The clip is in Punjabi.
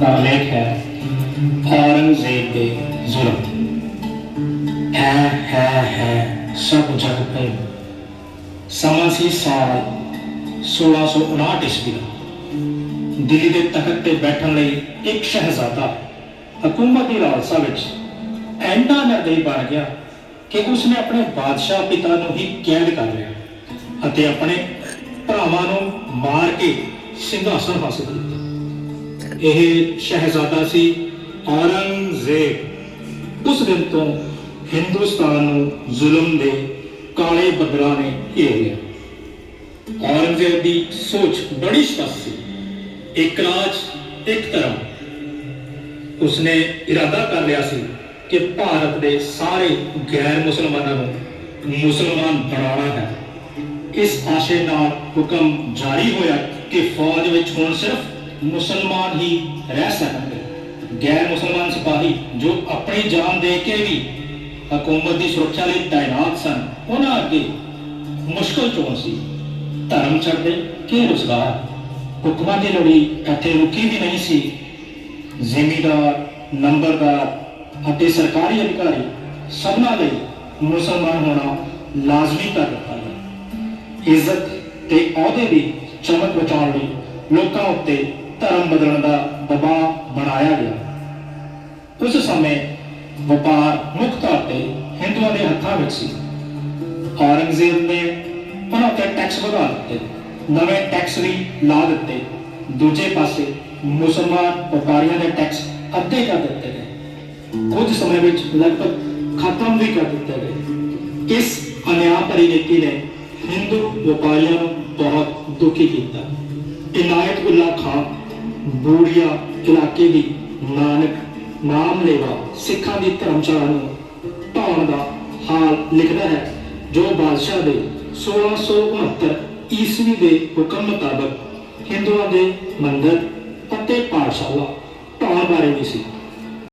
ਦਾ ਲੇਖ ਹੈ ਔਰੰਗਜ਼ੇਬ ਦੇ ਜ਼ੁਲਮ ਹੈ ਹੈ ਹੈ, ਸਭ ਜਗ ਪੈ ਸਮਾਂ ਸੀ ਸਾਲ 1659 ਈਸਵੀ ਦਾ। ਦਿੱਲੀ ਦੇ ਤਖਤ ਤੇ ਬੈਠਣ ਲਈ ਇੱਕ ਸ਼ਹਿਜ਼ਾਦਾ ਹਕੂਮਤ ਦੀ ਲਾਲਸਾ ਵਿੱਚ ਐਂਡਾ ਨਿਰਦਈ ਬਣ ਗਿਆ ਕਿ ਉਸਨੇ ਆਪਣੇ ਬਾਦਸ਼ਾਹ ਪਿਤਾ ਨੂੰ ਹੀ ਕੈਦ ਕਰ ਲਿਆ ਅਤੇ ਆਪਣੇ ਭਰਾਵਾਂ ਨੂੰ ਮਾਰ ਕੇ ਸਿੰਘਾਸਨ ਹਾਸਲ ਕੀਤਾ। ਇਹ ਸ਼ਹਿਜ਼ਾਦਾ ਸੀ ਔਰੰਗਜ਼ੇਬ। ਉਸ ਦਿਨ ਤੋਂ ਹਿੰਦੁਸਤਾਨ ਨੂੰ ਜ਼ੁਲਮ ਦੇ ਕਾਲੇ ਬੱਦਲਾਂ ਨੇ ਘੇਰ ਲਿਆ। ਔਰੰਗਜ਼ੇਬ ਦੀ ਸੋਚ ਬੜੀ ਸਪਸ਼ਟ ਸੀ। ਇੱਕ ਰਾਜ, ਇੱਕ ਧਰਮ। ਉਸਨੇ ਇਰਾਦਾ ਕਰ ਲਿਆ ਸੀ ਕਿ ਭਾਰਤ ਦੇ ਸਾਰੇ ਗੈਰ ਮੁਸਲਮਾਨਾਂ ਨੂੰ ਮੁਸਲਮਾਨ ਬਣਾਉਣਾ ਹੈ। ਇਸ ਆਸ਼ੇ ਨਾਲ ਹੁਕਮ ਜਾਰੀ ਹੋਇਆ ਕਿ ਫੌਜ ਵਿੱਚ ਹੁਣ ਸਿਰਫ ਮੁਸਲਮਾਨ ਹੀ ਰਹਿ ਸਕਣਗੇ ਗੈਰ ਮੁਸਲਮਾਨ ਸਿਪਾਹੀ ਜੋ ਆਪਣੀ ਜਾਨ ਦੇ ਕੇ ਵੀ ਹਕੂਮਤ ਦੀ ਸੁਰੱਖਿਆ ਲਈ ਤਾਇਨਾਤ ਸਨ, ਉਹਨਾਂ ਅੱਗੇ ਮੁਸ਼ਕਲ ਚੋਣ ਸੀ। ਧਰਮ ਛੱਡਦੇ, ਕਿ ਰੁਜ਼ਗਾਰ? ਹੁਕਮਾਂ ਦੀ ਲੜੀ ਇੱਥੇ ਰੁਕੀ ਵੀ ਨਹੀਂ ਸੀ। ਜ਼ਿਮੀਦਾਰ, ਨੰਬਰਦਾਰ ਅਤੇ ਸਰਕਾਰੀ ਅਧਿਕਾਰੀ ਸਭਨਾਂ ਲਈ ਮੁਸਲਮਾਨ ਹੋਣਾ ਲਾਜ਼ਮੀ ਕਰ ਦਿੱਤਾ ਗਿਆ। ਇੱਜ਼ਤ ਤੇ ਅਹੁਦੇ ਦੀ ਚਮਕ ਬਚਾਉਣ ਲਈ ਲੋਕਾਂ ਉੱਤੇ ਧਰਮ ਬਦਲਣ ਦਾ ਦਬਾਅ ਬਣਾਇਆ ਗਿਆ। ਉਸ ਸਮੇਂ ਵਪਾਰ ਮੁੱਖ ਤੌਰ ਤੇ ਹਿੰਦੂਆਂ ਦੇ ਹੱਥਾਂ ਵਿੱਚ ਸੀ। ਔਰੰਗਜ਼ੇਬ ਨੇ ਉਹਨਾਂ ਤੇ ਟੈਕਸ ਵਧਾ ਦਿੱਤੇ, ਨਵੇਂ ਟੈਕਸ ਵੀ ਲਾ ਦਿੱਤੇ। ਦੂਜੇ ਪਾਸੇ ਮੁਸਲਮਾਨ ਵਪਾਰੀਆਂ ਦੇ ਟੈਕਸ ਅੱਧੇ ਕਰ ਦਿੱਤੇ ਗਏ। ਕੁਝ ਸਮੇਂ ਵਿੱਚ ਲਗਭਗ ਖਤਮ ਵੀ ਕਰ ਦਿੱਤੇ ਗਏ। ਇਸ ਅਨਿਆਂ ਭਰੀ ਨੀਤੀ ਨੇ ਹਿੰਦੂ ਵਪਾਰੀਆਂ ਨੂੰ ਬਹੁਤ ਦੁਖੀ ਕੀਤਾ। ਇਨਾਇਤ ਉਲ੍ਹਾ ਖਾਨ ਬੂੜੀਆ ਇਲਾਕੇ ਦੀ ਨਾਨਕ ਨਾਮ ਲੈਵਾ ਸਿੱਖਾਂ ਦੀ ਧਰਮਸ਼ਾਲਾ ਨੂੰ ਢਾਉਣ ਦਾ ਹਾਲ ਲਿਖਦਾ ਹੈ, ਜੋ ਬਾਦਸ਼ਾਹ ਦੇ 1669 ਈਸਵੀ ਦੇ ਹੁਕਮ ਮੁਤਾਬਕ ਹਿੰਦੂਆਂ ਦੇ ਮੰਦਰ ਅਤੇ ਪਾਠਸ਼ਾਲਾ ਢਾਉਣ ਬਾਰੇ ਵੀ ਸੀ।